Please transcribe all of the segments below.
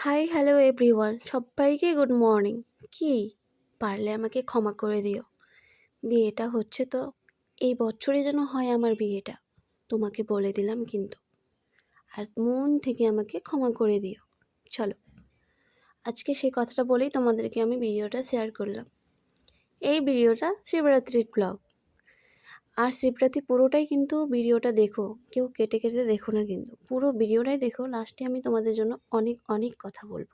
High hello everyone সবাইকে good morning কি? পারলে আমাকে ক্ষমা করে দিও। বিয়েটা হচ্ছে তো, এই বছরে যেন হয় আমার বিয়েটা, তোমাকে বলে দিলাম কিন্তু। আর মন থেকে আমাকে ক্ষমা করে দিও। চলো, আজকে সেই কথাটা বলেই তোমাদেরকে আমি ভিডিওটা শেয়ার করলাম। এই ভিডিওটা শিবরাত্রির ব্লগ আর শিবরাত্রি পুরোটাই কিন্তু ভিডিওটা দেখো। কেউ কেটে কেটে দেখো না কিন্তু। পুরো ভিডিওটাই দেখো, লাস্টে আমি তোমাদের জন্য অনেক অনেক কথা বলব।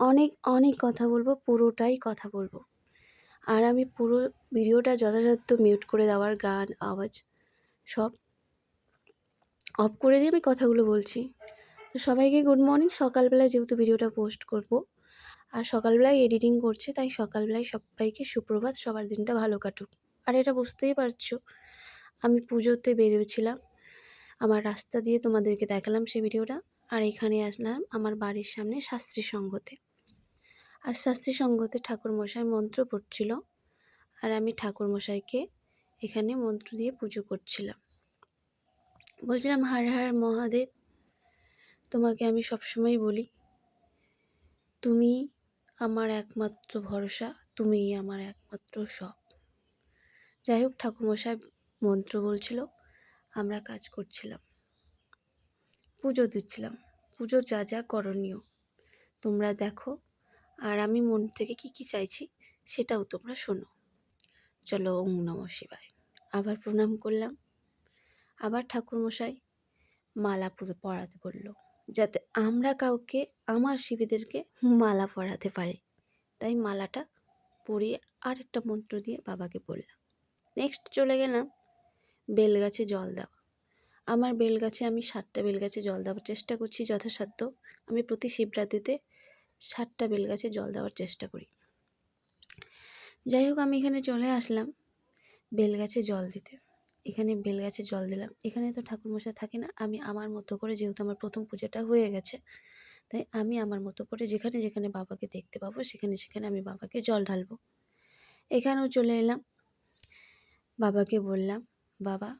অনেক অনেক কথা বলব, পুরোটাই কথা বলব। আর আমি পুরো ভিডিওটা যথাযথ মিউট করে দেওয়ার গান, আওয়াজ সব অফ করে দিয়ে আমি কথাগুলো বলছি। তো সবাইকে গুড মর্নিং সকালবেলায় যেহেতু ভিডিওটা পোস্ট করব, আর সকালবেলায় এডিটিং করছে, তাই সকালবেলায় সবাইকে সুপ্রভাত, সবার দিনটা ভালো কাটুক। আর এটা বুঝতেই পারছ, আমি পুজোতে বেরিয়েছিলাম। আমার রাস্তা দিয়ে তোমাদেরকে দেখালাম সেই ভিডিওটা। আর এখানে আসলাম আমার বাড়ির সামনে শাস্ত্রী সঙ্গতে। আর শাস্ত্রী সঙ্গতে ঠাকুরমশাই মন্ত্র পড়ছিল। আর আমি ঠাকুরমশাইকে এখানে মন্ত্র দিয়ে পুজো করছিলাম। বলছিলাম, হার হার, মহাদেব, তোমাকে আমি সবসময় বলি, তুমি আমার একমাত্র ভরসা, তুমিই আমার একমাত্র সব যাই হোক ঠাকুমশাই মন্ত্র বলছিল, আমরা কাজ করছিলাম। পুজো দিচ্ছিলাম। পুজোর যা যা করণীয়, তোমরা দেখো। আর আমি মন থেকে কি কি চাইছি, সেটাও তোমরা শোনো। চলো, ওম নম শিবায়। আবার প্রণাম করলাম। আবার ঠাকুরমশাই মালা পুজো পড়াতে বলল, যাতে আমরা কাউকে, আমার শিবিদেরকে মালা পরাতে পারি। তাই মালাটা পরিয়ে আর একটা মন্ত্র দিয়ে বাবাকে বললাম। নেক্সট চলে গেলাম বেলগাছে জল দেওয়া। আমার বেলগাছে আমি সাতটা বেলগাছে জল দেওয়ার চেষ্টা করছি যথাসাধ্য। আমি প্রতি শিবরাত্রিতে সাতটা বেলগাছে জল দেওয়ার চেষ্টা করি। যাই হোক আমি এখানে চলে আসলাম বেলগাছে জল দিতে। এখানে বেলগাছে জল দিলাম। এখানে তো ঠাকুরমশাই থাকে না। আমি আমার মতো করে, যেহেতু আমার প্রথম পুজোটা হয়ে গেছে, তাই আমি আমার মতো করে যেখানে যেখানে বাবাকে দেখতে পাবো, সেখানে সেখানে আমি বাবাকে জল ঢালবো। এখানেও চলে এলাম বাবাকে বললাম, বাবা,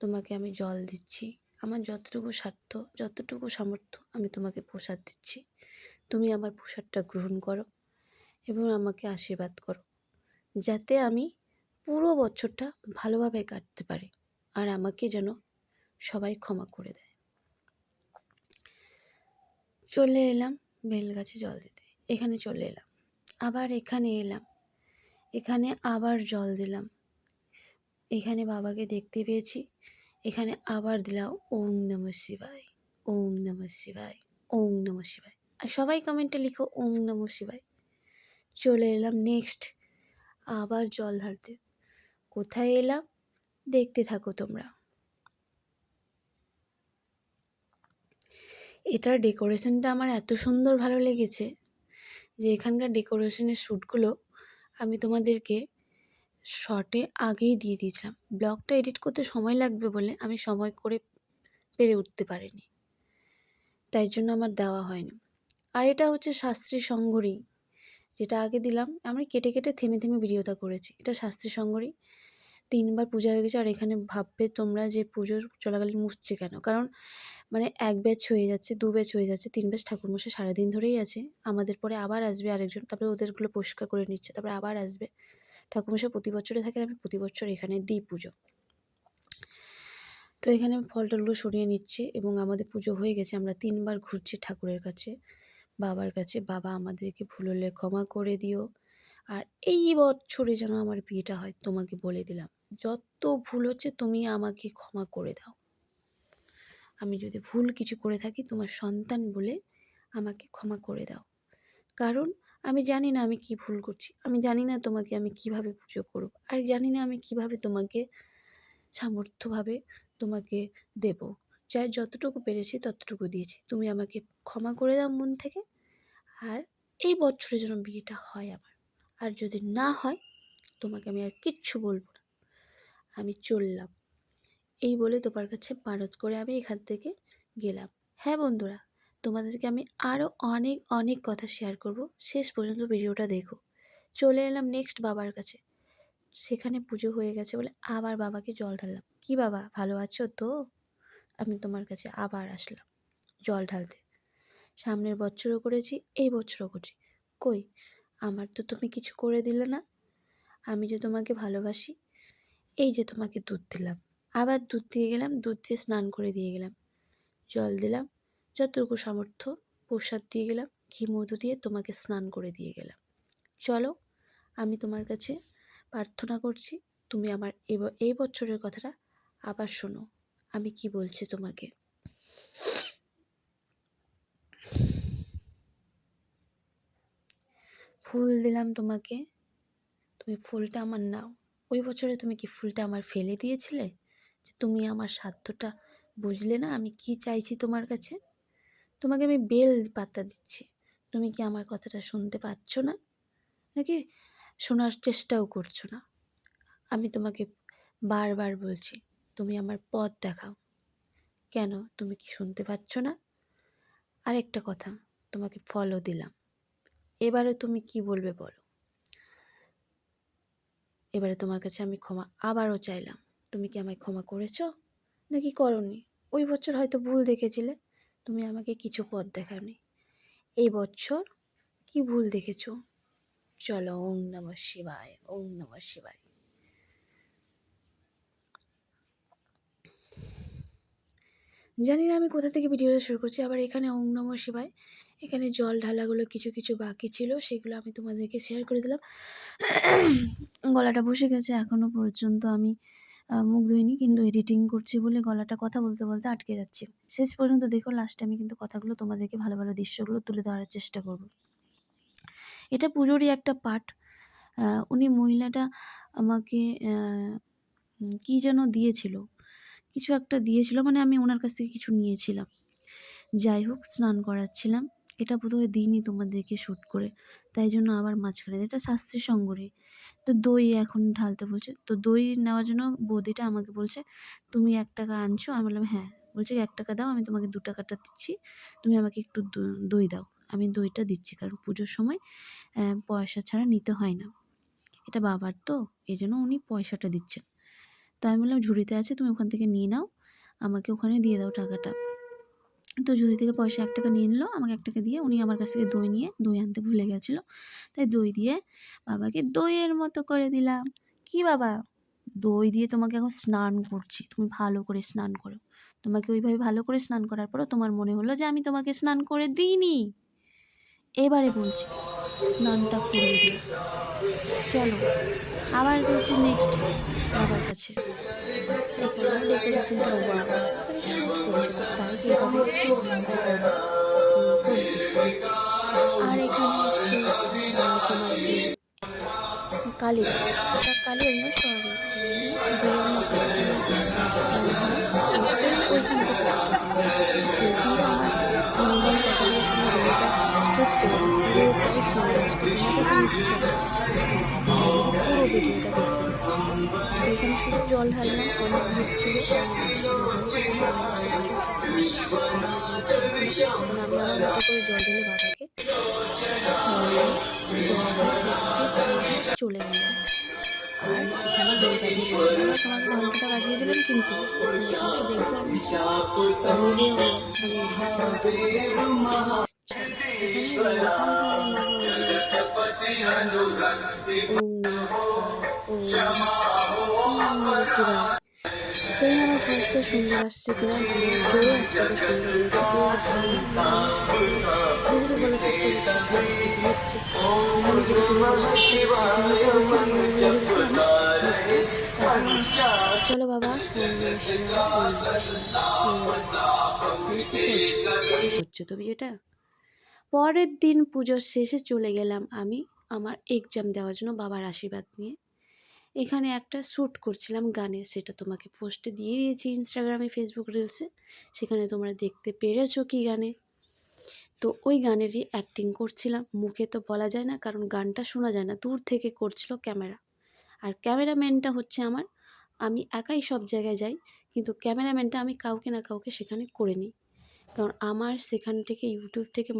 তোমাকে আমি জল দিচ্ছি। আমার যতটুকু স্বার্থ, যতটুকু সামর্থ্য আমি তোমাকে প্রসাদ দিচ্ছি। তুমি আমার প্রসাদটা গ্রহণ করো এবং আমাকে আশীর্বাদ করো, যাতে আমি পুরো বছরটা ভালোভাবে কাটতে পারি আর আমাকে যেন সবাই ক্ষমা করে দেয়। চলে এলাম বেলগাছে জল দিতে। এখানে চলে এলাম। আবার এখানে এলাম। এখানে আবার জল দিলাম। এখানে বাবাকে দেখতে পেয়েছি। এখানে আবার দিলাম ওং নম শিবায়, ওং নম শিবায়, ওং নম শিবায়। আর সবাই কমেন্টে লিখো ওং নম শিবায়। চলে এলাম নেক্সট। আবার জল ঢালতে। কোথায় এলাম? দেখতে থাকো তোমরা। এটার ডেকোরেশনটা আমার এত সুন্দর ভালো লেগেছে যে এখানকার ডেকোরেশনের শ্যুটগুলো আমি তোমাদেরকে শর্টে আগেই দিয়ে দিয়েছিলাম। ব্লগটা এডিট করতে সময় লাগবে বলে আমি সময় করে পেরে উঠতে পারিনি। তাই জন্য আমার দেওয়া হয়নি। আর এটা হচ্ছে শাস্ত্রী সঙ্গরী। যেটা আগে দিলাম আমি কেটে কেটে থেমে থেমে ভিডিওটা করেছি। এটা শাস্ত্রী সঙ্গরী। তিনবার পূজা হয়ে গেছে আর এখানে ভাববে তোমরা যে পুজোর চলাকালীন মুছছে কেন? কারণ মানে এক ব্যাচ হয়ে যাচ্ছে, দু ব্যাচ হয়ে যাচ্ছে, তিন ব্যাচ ঠাকুরমশাই সারাদিন ধরেই আছে। আমাদের পরে আবার আসবে আরেকজন, তারপরে ওদেরগুলো পরিষ্কার করে নিচ্ছে, তারপরে আবার আসবে। ঠাকুরমশাই প্রতি বছরে থাকেন, আমি প্রতি বছর এখানে দিই পুজো। তো এখানে ফল টলগুলো সরিয়ে নিচ্ছি এবং আমাদের পুজো হয়ে গেছে, আমরা তিনবার ঘুরছি ঠাকুরের কাছে, বাবার কাছে। বাবা আমাদেরকে ভুল হলে ক্ষমা করে দিও। আর এই বছরে যেন আমার বিয়েটা হয়, তোমাকে বলে দিলাম, যত ভুল হচ্ছে তুমি আমাকে ক্ষমা করে দাও। আমি যদি ভুল কিছু করে থাকি, তোমার সন্তান বলে আমাকে ক্ষমা করে দাও। কারণ আমি জানি না আমি কি ভুল করছি। আমি জানি না তোমাকে আমি কীভাবে পুজো করব। আর জানি না আমি কীভাবে তোমাকে সামর্থ্যভাবে তোমাকে দেব। যাই যতটুকু পেরেছি ততটুকু দিয়েছি। তুমি আমাকে ক্ষমা করে দাও মন থেকে। আর এই বছরে যেন বিয়েটা হয় আমার। আর যদি না হয়, তোমাকে আমি আর কিচ্ছু বলব না। আমি চললাম। এই বলে তোমার কাছে পারত করে আমি এখান থেকে গেলাম। হ্যাঁ বন্ধুরা তোমাদেরকে আমি আরও অনেক অনেক কথা শেয়ার করব। শেষ পর্যন্ত ভিডিওটা দেখো। চলে এলাম নেক্সট বাবার কাছে। সেখানে পুজো হয়ে গেছে বলে আবার বাবাকে জল ঢাললাম। কি বাবা, ভালো আছো তো? আমি তোমার কাছে আবার আসলাম জল ঢালতে। সামনের বছরও করেছি, এই বছরও করছি। কই, আমার তো তুমি কিছু করে দিলে না। আমি যে তোমাকে ভালোবাসি, এই যে তোমাকে দুধ দিলাম। আবার দুধ দিয়ে গেলাম, দুধ দিয়ে স্নান করে দিয়ে গেলাম। জল দিলাম যতটুকু সামর্থ্য, প্রসাদ দিয়ে গেলাম, ঘি মধু দিয়ে তোমাকে স্নান করে দিয়ে গেলাম। চলো, আমি তোমার কাছে প্রার্থনা করছি, তুমি আমার এই বছরের কথাটা আবার শোনো, আমি কি বলছি তোমাকে? ফুল দিলাম তোমাকে, তুমি ফুলটা আমার নাও। ওই বছরে তুমি কি ফুলটা আমার ফেলে দিয়েছিলে? যে তুমি আমার সাধ্যটা বুঝলে না, আমি কি চাইছি তোমার কাছে? তোমাকে আমি বেল পাতা দিচ্ছি। তুমি কি আমার কথাটা শুনতে পাচ্ছ না? নাকি শোনার চেষ্টাও করছ না? আমি তোমাকে বারবার বলছি, তুমি আমার পথ দেখাও। কেন? তুমি কি শুনতে পাচ্ছ না? আর একটা কথা, তোমাকে ফলও দিলাম। এবারে তুমি কি বলবে বলো? এবারে তোমার কাছে আমি ক্ষমা আবারও চাইলাম। তুমি কি আমায় ক্ষমা করেছ? নাকি করনি? ওই বছর হয়তো ভুল দেখেছিলে। তুমি আমাকে কিছু পথ দেখাওনি। এই বছর কি ভুল দেখেছ? চলো, ওং নম শিবায়, ওং নম শিবায়। জানি না আমি কোথা থেকে ভিডিওটা শুরু করছি, আবার এখানে ওং নম শিবায়, এখানে জল ঢালাগুলো কিছু কিছু বাকি ছিল, সেগুলো আমি তোমাদেরকে শেয়ার করে দিলাম। গলাটা বসে গেছে এখনও পর্যন্ত আমি মুখ ধুইনি কিন্তু এডিটিং করছি বলে গলাটা কথা বলতে বলতে আটকে যাচ্ছে। শেষ পর্যন্ত দেখো লাস্টে আমি কিন্তু কথাগুলো তোমাদেরকে ভালো ভালো দৃশ্যগুলো তুলে ধরার চেষ্টা করব। এটা পুজোরই একটা পার্ট উনি মহিলাটা আমাকে কী যেন দিয়েছিল, কিছু একটা দিয়েছিল মানে আমি ওনার কাছ থেকে কিছু নিয়েছিলাম। যাই হোক, স্নান করাচ্ছিলাম। এটা বোধহয় দিইনি তোমাদেরকে শ্যুট করে। তাই জন্য আবার মাঝখানে এটা শাস্ত্রী সঙ্গরে। তো দই এখন ঢালতে বলছে। তো দই নেওয়ার জন্য বৌদিটা আমাকে বলছে, তুমি এক টাকা আনছো। আমি বললাম হ্যাঁ। বলছে, এক টাকা দাও, আমি তোমাকে দু টাকাটা দিচ্ছি। তুমি আমাকে একটু দই দাও। আমি দইটা দিচ্ছি, কারণ পুজোর সময় পয়সা ছাড়া নিতে হয় না। এটা বাবার তো, এই জন্য উনি পয়সাটা দিচ্ছেন। তো আমি বললাম, ঝুড়িতে আছে, তুমি ওখান থেকে নিয়ে নাও। আমাকে ওখানে দিয়ে দাও টাকাটা। তো ঝুড়ি থেকে পয়সা এক টাকা নিয়ে নিলো, আমাকে এক টাকা দিয়ে উনি আমার কাছ থেকে দই নিয়ে দই আনতে ভুলে গেছিল। তাই দই দিয়ে বাবাকে দইয়ের মতো করে দিলাম। কি বাবা? দই দিয়ে তোমাকে এখন স্নান করছি, তুমি ভালো করে স্নান করো। তোমাকে ওইভাবে ভালো করে স্নান করার পরও তোমার মনে হলো যে আমি তোমাকে স্নান করে দিইনি। এবারে বলছি, স্নানটা করে দিও। চলো। আবার যাচ্ছি নেক্সট বাবার কাছে। এখানে ডেকোরেশনটা আর এখানে হচ্ছে তোমার কি কালীবাড়ি এটা কালীবাড়ি না ওইখান থেকে আমার শুনে করে তোমাদেরকে পুরো ভিডিওটা দেখতে হবে। এখানে শুধু জল ঢাললাম অনেক ভিড় ছিল আমি আমার মতো করে জল ঢেলে বাবাকে চলে গেলাম আর বাজিয়ে কিন্তু আমি নিজে আমি এসেছিলাম সুন্দর আসছে কিনা মানে জোরে আসছে এটা সুন্দর জোরে আসছে বলার চেষ্টা করছে হচ্ছে বলার চেষ্টা করছি চলো বাবা তুমি কি হচ্ছে তো বিয়েটা পরের দিন পুজোর শেষে চলে গেলাম আমি আমার এক্সাম দেওয়ার জন্য বাবার আশীর্বাদ নিয়ে। এখানে একটা শ্যুট করছিলাম গানে, সেটা তোমাকে পোস্টে দিয়ে দিয়েছি ইনস্টাগ্রামে ফেসবুক রিলসে সেখানে তোমরা দেখতে পেরেছ কি গানে। তো ওই গানেরই অ্যাক্টিং করছিলাম। মুখে তো বলা যায় না, কারণ গানটা শোনা যায় না, দূর থেকে করছিল ক্যামেরা। আর ক্যামেরাম্যানটা হচ্ছে আমার। আমি একাই সব জায়গায় যাই, কিন্তু ক্যামেরাম্যানটা আমি কাউকে না কাউকে সেখানে করে নিই। কারণ আমার সেখান থেকে ইউটিউব থেকে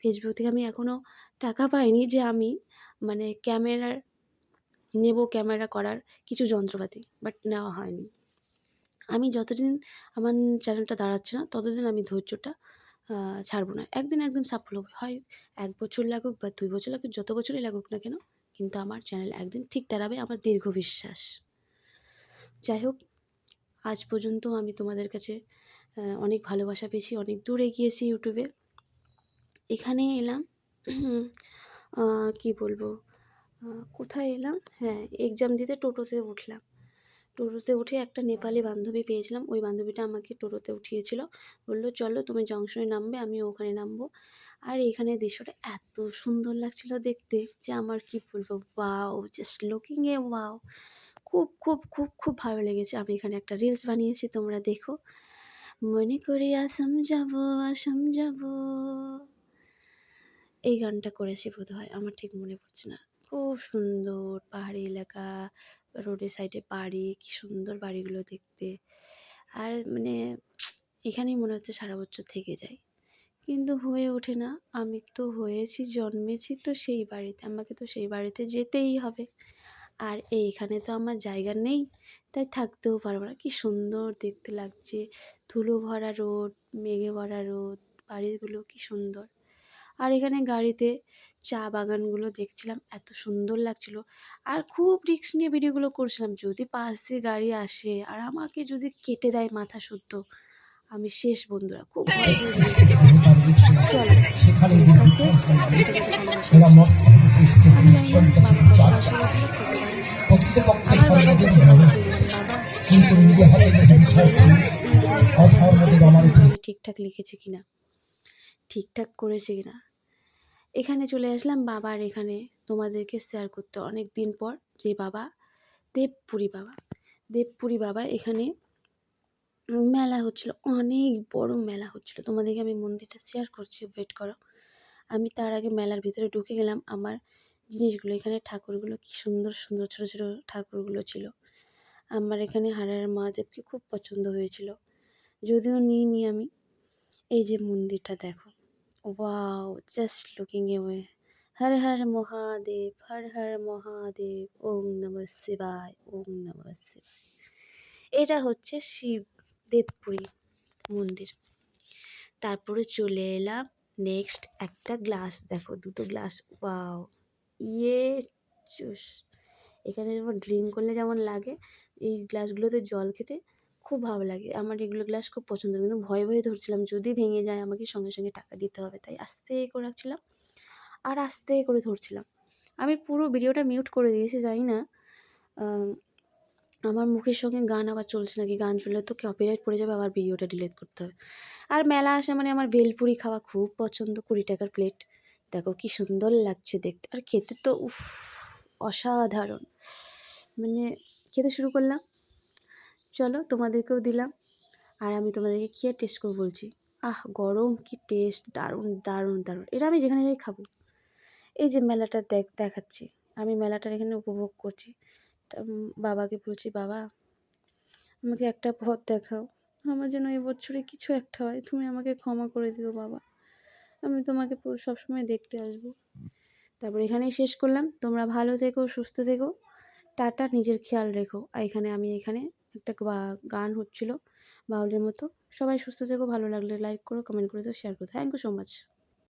ফেসবুক থেকে আমি এখনও টাকা পাইনি যে আমি মানে ক্যামেরার নেব ক্যামেরা করার কিছু যন্ত্রপাতি বাট নেওয়া হয়নি। আমি যতদিন আমার চ্যানেলটা দাঁড়াচ্ছে না, ততদিন আমি ধৈর্যটা ছাড়বো না। একদিন একদিন সাফল্য হবে। হয় এক বছর লাগুক বা দুই বছর লাগুক, যত বছরই লাগুক না কেন, কিন্তু আমার চ্যানেল একদিন ঠিক দাঁড়াবে আমার দীর্ঘ বিশ্বাস। যাই হোক, আজ পর্যন্ত আমি তোমাদের কাছে অনেক ভালোবাসা পেয়েছি, অনেক দূরে গিয়েছি ইউটিউবে। এখানে এলাম কি বলব? কোথায় এলাম? হ্যাঁ এক্সাম দিতে টোটোতে উঠলাম। টোটোতে উঠে একটা নেপালি বান্ধবী পেয়েছিলাম, ওই বান্ধবীটা আমাকে টোটোতে উঠিয়েছিল। বলল, চলো, তুমি জংশনে নামবে, আমি ওখানে নামবো। আর এখানে দৃশ্যটা এত সুন্দর লাগছিল দেখতে যে আমার কি বলব wow just looking a wow খুব খুব খুব খুব ভালো লেগেছে। আমি এখানে একটা রিলস বানিয়েছি, তোমরা দেখো। মনে করি আসাম যাব আসাম যাব এই গানটা করেছি বোধ হয় আমার ঠিক মনে পড়ছে না। খুব সুন্দর পাহাড়ি এলাকা, রোডের সাইডে বাড়ি, কি সুন্দর বাড়িগুলো দেখতে। আর মানে এখানেই মনে হচ্ছে সারা বছর থেকে যাই। কিন্তু হয়ে ওঠে না, আমি তো হয়েছি, জন্মেছি তো সেই বাড়িতে, আমাকে তো সেই বাড়িতে যেতেই হবে। আর এইখানে তো আমার জায়গা নেই তাই থাকতেও পারব না। কি সুন্দর দেখতে লাগছে। ধুলো ভরা রোদ মেঘে ভরা রোদ বাড়িগুলো কি সুন্দর। আর এখানে গাড়িতে চা বাগানগুলো দেখছিলাম এত সুন্দর লাগছিল। আর খুব রিস্ক নিয়ে ভিডিওগুলো করছিলাম যদি পাশ দিয়ে গাড়ি আসে আর আমাকে যদি কেটে দেয় মাথা শুদ্ধ আমি শেষ বন্ধুরা খুব। চলো শেষ। ঠিকঠাক লিখেছি কিনা? ঠিকঠাক করেছে কিনা? এখানে চলে আসলাম বাবার এখানে তোমাদেরকে শেয়ার করতে। অনেক দিন পর যে বাবা, দেবপুরি বাবা। দেবপুরি বাবা এখানে মেলা হচ্ছিল, অনেক বড় মেলা হচ্ছিল। তোমাদেরকে আমি মন্দিরটা শেয়ার করছি ওয়েট করো। আমি তার আগে মেলার ভিতরে ঢুকে গেলাম। আমার জিনিসগুলো, এখানে ঠাকুরগুলো কি সুন্দর সুন্দর ছোটো ছোটো ঠাকুরগুলো ছিল। আমার এখানে হারার মহাদেবকে খুব পছন্দ হয়েছিল। যদিও নিইনি আমি। এই যে মন্দিরটা দেখো। Wow just looking away Har Har Mahadev, Har Har Mahadev, Om নম শিবায়, ওম নম শিবায়। এটা হচ্ছে শিব দেবপুরী মন্দির। তারপরে চলে এলাম নেক্সট একটা গ্লাস দেখো, দুটো গ্লাস ওয়াও। ইয়ে চুস এখানে যেমন ড্রিঙ্ক করলে যেমন লাগে, এই গ্লাসগুলোতে জল খেতে খুব ভালো লাগে। আমার এগুলো গ্লাস খুব পছন্দ, কিন্তু ভয়ে ভয়ে ধরছিলাম, যদি ভেঙে যায় আমাকে সঙ্গে সঙ্গে টাকা দিতে হবে, তাই আস্তে করে রাখছিলাম আর আস্তে করে ধরছিলাম। আমি পুরো ভিডিওটা মিউট করে দিয়েছি, জানি না আমার মুখের সঙ্গে গান আবার চলছে নাকি, গান চললে তো কপিরাইট পড়ে যাবে, আবার ভিডিওটা ডিলিট করতে হবে। আর মেলা আসা মানে আমার ভেলপুরি খাওয়া খুব পছন্দ, কুড়ি টাকার প্লেট দেখো কি সুন্দর লাগছে দেখতে। আর খেতে তো উফ, অসাধারণ। মানে খেতে শুরু করলাম। চলো তোমাদেরকেও দিলাম। আর আমি তোমাদেরকে খেয়ে টেস্ট করে বলছি? আহ, গরম কি টেস্ট দারুণ দারুণ দারুণ। এটা আমি যেখানে যাই খাব। এই যে মেলাটা দেখ, দেখাচ্ছি। আমি মেলাটার এখানে উপভোগ করছি। বাবাকে বলছি, বাবা, আমাকে একটা পথ দেখাও। আমার যেন এই বছরে কিছু একটা হয়। তুমি আমাকে ক্ষমা করে দিও, বাবা। আমি তোমাকে সবসময় দেখতে আসব। তারপর এখানেই শেষ করলাম। তোমরা ভালো থেকো, সুস্থ থেকো। টাটা, নিজের খেয়াল রেখো। আর এখানে আমি এখানে একটা গান হচ্ছিল বাউলের মতো। সবাই সুস্থ থেকো, ভালো লাগলে লাইক করো কমেন্ট করে দাও শেয়ার করো থ্যাংক ইউ সো মাচ